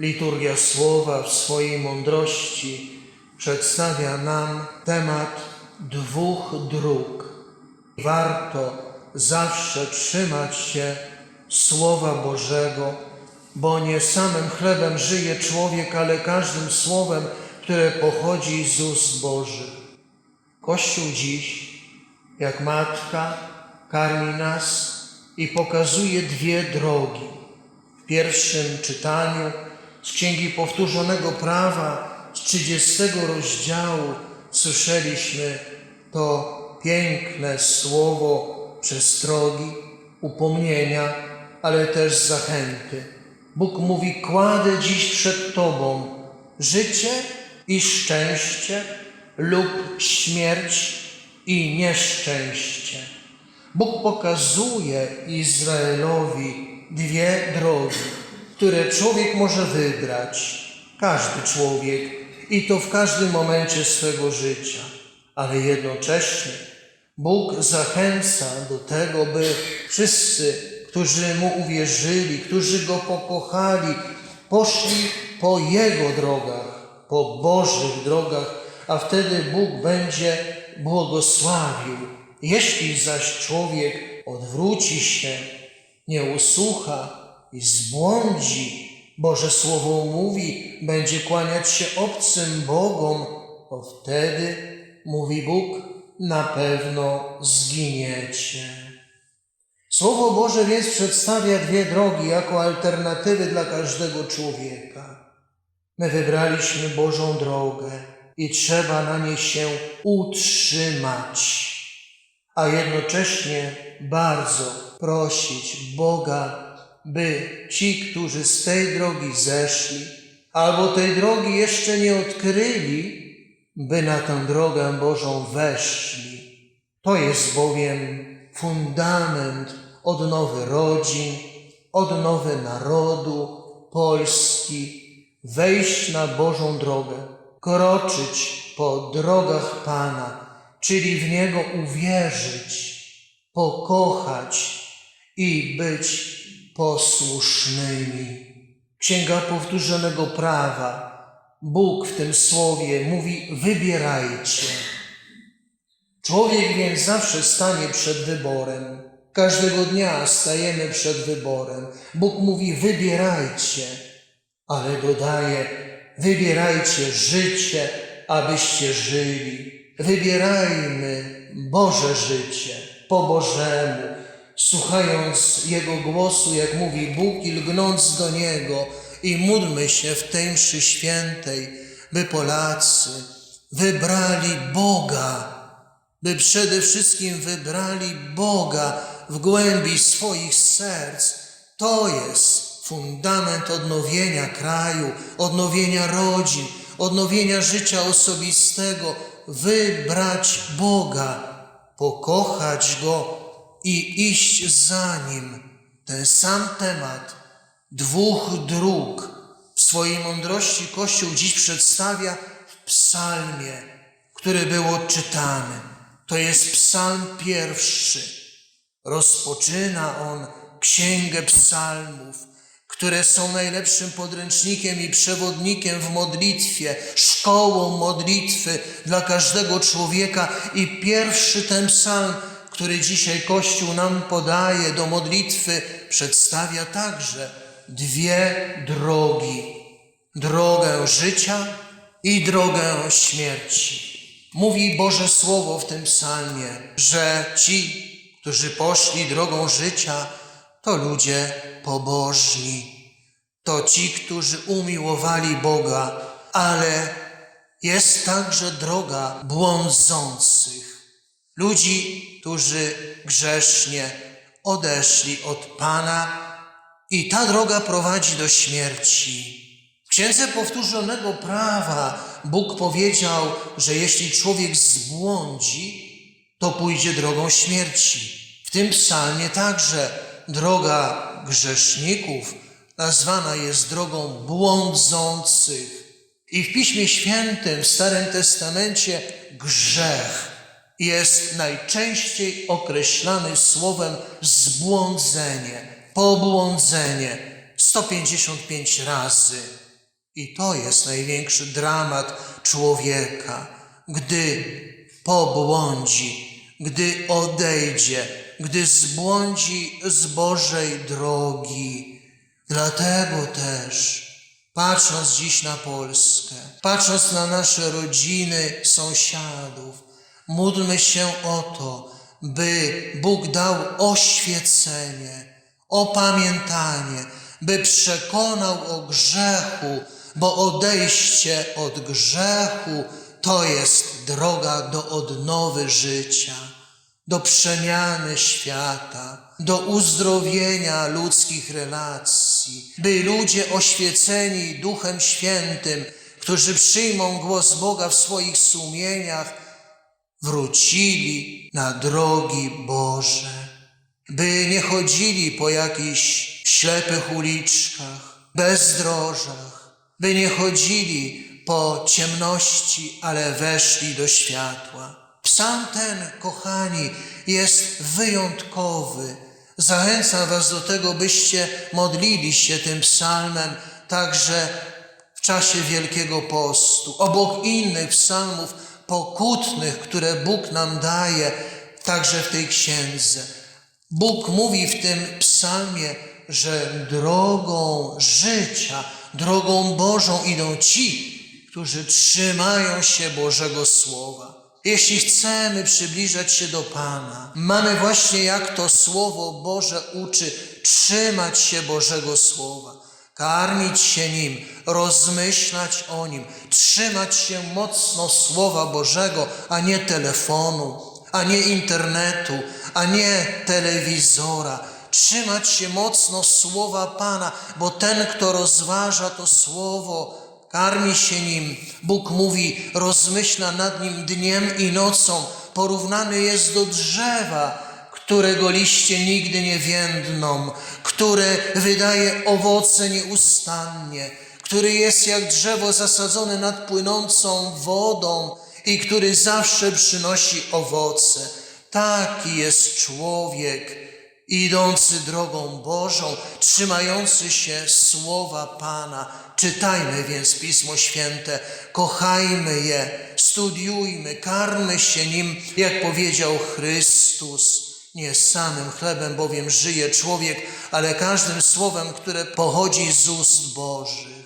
Liturgia Słowa w swojej mądrości przedstawia nam temat dwóch dróg. Warto zawsze trzymać się Słowa Bożego, bo nie samym chlebem żyje człowiek, ale każdym słowem, które pochodzi z ust Bożych. Kościół dziś, jak matka, karmi nas i pokazuje dwie drogi. W pierwszym czytaniu z Księgi Powtórzonego Prawa z 30 rozdziału słyszeliśmy to piękne słowo przestrogi, upomnienia, ale też zachęty. Bóg mówi: Kładę dziś przed Tobą życie i szczęście lub śmierć i nieszczęście. Bóg pokazuje Izraelowi dwie drogi, które człowiek może wybrać. Każdy człowiek i to w każdym momencie swego życia. Ale jednocześnie Bóg zachęca do tego, by wszyscy, którzy Mu uwierzyli, którzy Go pokochali, poszli po Jego drogach, po Bożych drogach, a wtedy Bóg będzie błogosławił. Jeśli zaś człowiek odwróci się, nie usłucha i zbłądzi, Boże Słowo mówi, będzie kłaniać się obcym Bogom, to wtedy, mówi Bóg, na pewno zginiecie. Słowo Boże więc przedstawia dwie drogi jako alternatywy dla każdego człowieka. My wybraliśmy Bożą drogę i trzeba na niej się utrzymać, a jednocześnie bardzo prosić Boga, by ci, którzy z tej drogi zeszli, albo tej drogi jeszcze nie odkryli, by na tę drogę Bożą weszli. To jest bowiem fundament odnowy rodzin, odnowy narodu, Polski, wejść na Bożą drogę, kroczyć po drogach Pana, czyli w Niego uwierzyć, pokochać i być posłusznymi. Księga Powtórzonego Prawa, Bóg w tym słowie mówi: wybierajcie. Człowiek więc zawsze stanie przed wyborem. Każdego dnia stajemy przed wyborem. Bóg mówi: wybierajcie, ale dodaje: wybierajcie życie, abyście żyli. Wybierajmy Boże życie po Bożemu, słuchając Jego głosu, jak mówi Bóg, i lgnąc do Niego, i módlmy się w tej mszy świętej, by Polacy wybrali Boga, by przede wszystkim wybrali Boga w głębi swoich serc. To jest fundament odnowienia kraju, odnowienia rodzin, odnowienia życia osobistego. Wybrać Boga, pokochać Go i iść za Nim. Ten sam temat dwóch dróg w swojej mądrości Kościół dziś przedstawia w psalmie, który był odczytany. To jest psalm pierwszy. Rozpoczyna on księgę psalmów, które są najlepszym podręcznikiem i przewodnikiem w modlitwie, szkołą modlitwy dla każdego człowieka. I pierwszy ten psalm, który dzisiaj Kościół nam podaje do modlitwy, przedstawia także dwie drogi: drogę życia i drogę śmierci. Mówi Boże Słowo w tym psalmie, że ci, którzy poszli drogą życia, to ludzie pobożni. To ci, którzy umiłowali Boga, ale jest także droga błądzących. Ludzi, którzy grzesznie odeszli od Pana i ta droga prowadzi do śmierci. W Księdze Powtórzonego Prawa Bóg powiedział, że jeśli człowiek zbłądzi, to pójdzie drogą śmierci. W tym psalmie także droga grzeszników nazwana jest drogą błądzących. I w Piśmie Świętym, w Starym Testamencie, grzech jest najczęściej określany słowem zbłądzenie, pobłądzenie. Z 155 razy. I to jest największy dramat człowieka, gdy pobłądzi, gdy odejdzie, gdy zbłądzi z Bożej drogi. Dlatego też, patrząc dziś na Polskę, patrząc na nasze rodziny, sąsiadów, módlmy się o to, by Bóg dał oświecenie, opamiętanie, by przekonał o grzechu, bo odejście od grzechu to jest droga do odnowy życia, do przemiany świata, do uzdrowienia ludzkich relacji, by ludzie oświeceni Duchem Świętym, którzy przyjmą głos Boga w swoich sumieniach, wrócili na drogi Boże, by nie chodzili po jakichś ślepych uliczkach, bezdrożach, by nie chodzili po ciemności, ale weszli do światła. Psalm ten, kochani, jest wyjątkowy. Zachęcam Was do tego, byście modlili się tym psalmem także w czasie Wielkiego Postu. Obok innych psalmów pokutnych, które Bóg nam daje, także w tej księdze. Bóg mówi w tym psalmie, że drogą życia, drogą Bożą idą ci, którzy trzymają się Bożego Słowa. Jeśli chcemy przybliżać się do Pana, mamy właśnie jak to Słowo Boże uczy trzymać się Bożego Słowa, karmić się Nim, rozmyślać o Nim, trzymać się mocno Słowa Bożego, a nie telefonu, a nie internetu, a nie telewizora. Trzymać się mocno Słowa Pana, bo ten, kto rozważa to Słowo, karmi się nim. Bóg mówi, rozmyśla nad nim dniem i nocą. Porównany jest do drzewa, którego liście nigdy nie więdną, które wydaje owoce nieustannie, który jest jak drzewo zasadzone nad płynącą wodą i który zawsze przynosi owoce. Taki jest człowiek, idący drogą Bożą, trzymający się słowa Pana. Czytajmy więc Pismo Święte, kochajmy je, studiujmy, karmy się nim, jak powiedział Chrystus. Nie samym chlebem bowiem żyje człowiek, ale każdym słowem, które pochodzi z ust Bożych.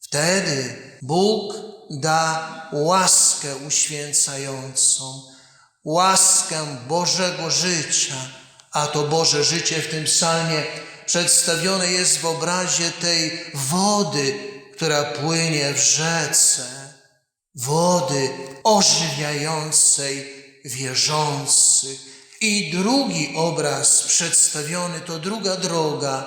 Wtedy Bóg da łaskę uświęcającą, łaskę Bożego życia, a to Boże życie w tym psalmie przedstawione jest w obrazie tej wody, która płynie w rzece, wody ożywiającej wierzących. I drugi obraz przedstawiony to druga droga,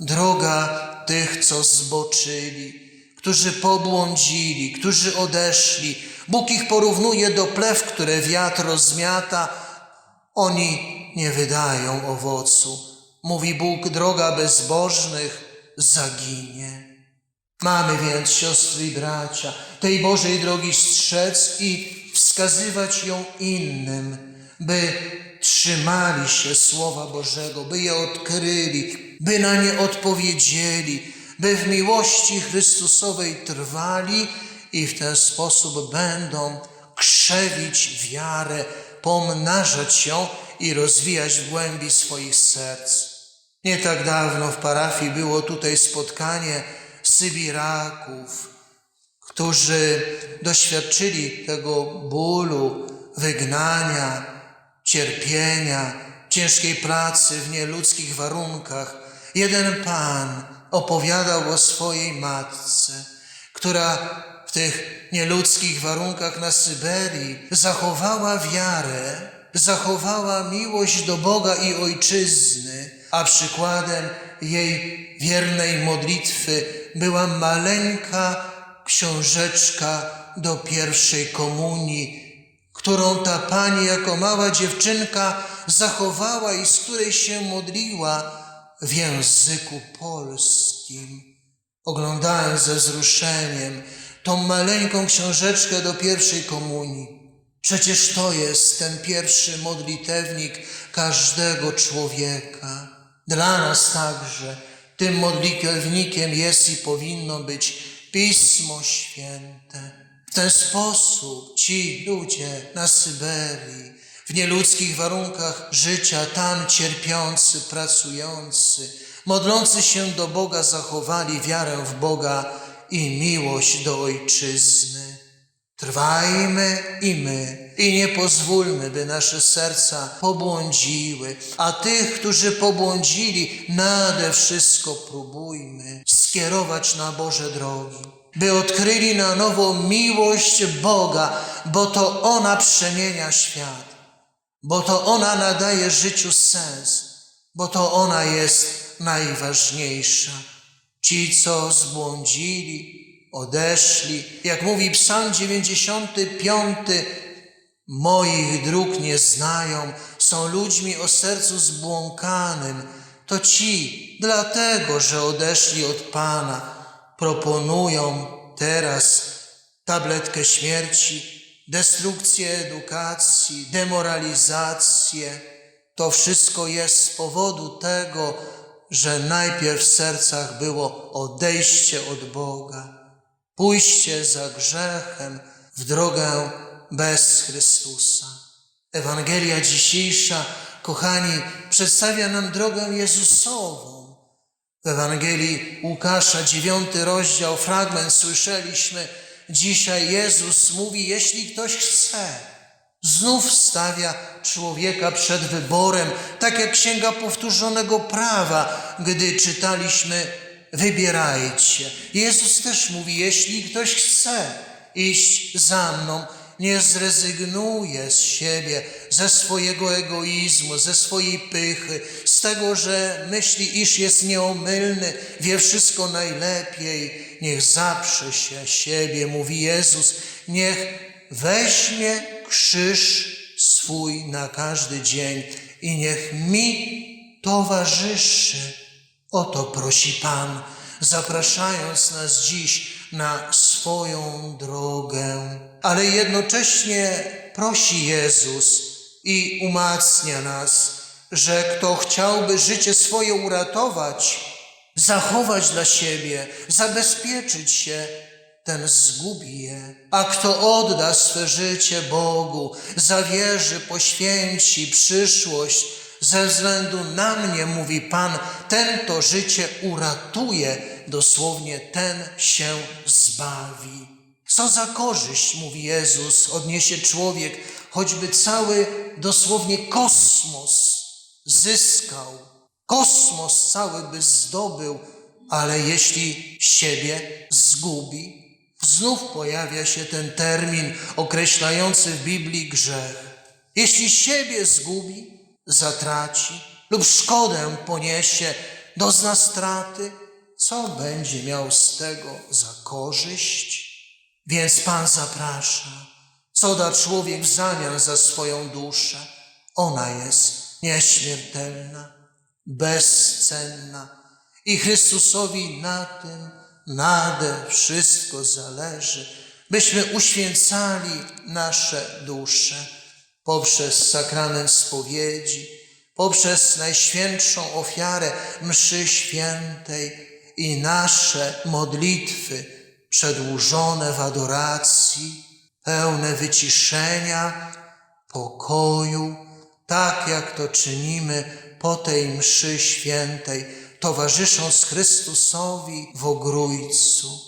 droga tych, co zboczyli, którzy pobłądzili, którzy odeszli. Bóg ich porównuje do plew, które wiatr rozmiata. Oni nie wydają owocu. Mówi Bóg, droga bezbożnych zaginie. Mamy więc, siostry i bracia, tej Bożej drogi strzec i wskazywać ją innym, by trzymali się Słowa Bożego, by je odkryli, by na nie odpowiedzieli, by w miłości Chrystusowej trwali i w ten sposób będą krzewić wiarę, pomnażać ją i rozwijać w głębi swoich serc. Nie tak dawno w parafii było tutaj spotkanie Sybiraków, którzy doświadczyli tego bólu, wygnania, cierpienia, ciężkiej pracy w nieludzkich warunkach. Jeden pan opowiadał o swojej matce, która w tych nieludzkich warunkach na Syberii zachowała wiarę, zachowała miłość do Boga i ojczyzny, a przykładem jej wiernej modlitwy była maleńka książeczka do pierwszej komunii, którą ta pani jako mała dziewczynka zachowała i z której się modliła w języku polskim. Oglądałem ze wzruszeniem tą maleńką książeczkę do pierwszej komunii. Przecież to jest ten pierwszy modlitewnik każdego człowieka. Dla nas także Tym modlitewnikiem jest i powinno być Pismo Święte. W ten sposób ci ludzie na Syberii, w nieludzkich warunkach życia, tam cierpiący, pracujący, modlący się do Boga, zachowali wiarę w Boga i miłość do Ojczyzny. Trwajmy i my i nie pozwólmy, by nasze serca pobłądziły, a tych, którzy pobłądzili, nade wszystko próbujmy skierować na Boże drogi, by odkryli na nowo miłość Boga, bo to ona przemienia świat, bo to ona nadaje życiu sens, bo to ona jest najważniejsza. Ci, co zbłądzili, odeszli, jak mówi Psalm 95, moich dróg nie znają, są ludźmi o sercu zbłąkanym. To ci, dlatego, że odeszli od Pana, proponują teraz tabletkę śmierci, destrukcję edukacji, demoralizację. To wszystko jest z powodu tego, że najpierw w sercach było odejście od Boga, pójście za grzechem w drogę bez Chrystusa. Ewangelia dzisiejsza, kochani, przedstawia nam drogę Jezusową. W Ewangelii Łukasza, dziewiąty rozdział, fragment słyszeliśmy. Dzisiaj Jezus mówi, jeśli ktoś chce, znów stawia człowieka przed wyborem, tak jak księga powtórzonego prawa, gdy czytaliśmy, wybierajcie. Jezus też mówi, jeśli ktoś chce iść za mną, nie zrezygnuje z siebie, ze swojego egoizmu, ze swojej pychy, z tego, że myśli, iż jest nieomylny, wie wszystko najlepiej. Niech zaprze się siebie, mówi Jezus, niech weźmie krzyż swój na każdy dzień i niech mi towarzyszy. O to prosi Pan, zapraszając nas dziś na swoją drogę. Ale jednocześnie prosi Jezus i umacnia nas, że kto chciałby życie swoje uratować, zachować dla siebie, zabezpieczyć się, ten zgubi je. A kto odda swe życie Bogu, zawierzy, poświęci przyszłość, ze względu na mnie, mówi Pan, ten to życie uratuje, dosłownie ten się zbawi. Co za korzyść, mówi Jezus, odniesie człowiek, choćby cały dosłownie kosmos zyskał, kosmos cały by zdobył, ale jeśli siebie zgubi, znów pojawia się ten termin określający w Biblii grzech. Jeśli siebie zgubi, zatraci lub szkodę poniesie, dozna straty, co będzie miał z tego za korzyść? Więc Pan zaprasza. Co da człowiek w zamian za swoją duszę? Ona jest nieśmiertelna, bezcenna i Chrystusowi na tym nade wszystko zależy, byśmy uświęcali nasze dusze poprzez sakrament spowiedzi, poprzez najświętszą ofiarę mszy świętej i nasze modlitwy przedłużone w adoracji, pełne wyciszenia, pokoju, tak jak to czynimy po tej mszy świętej, towarzysząc Chrystusowi w ogrójcu.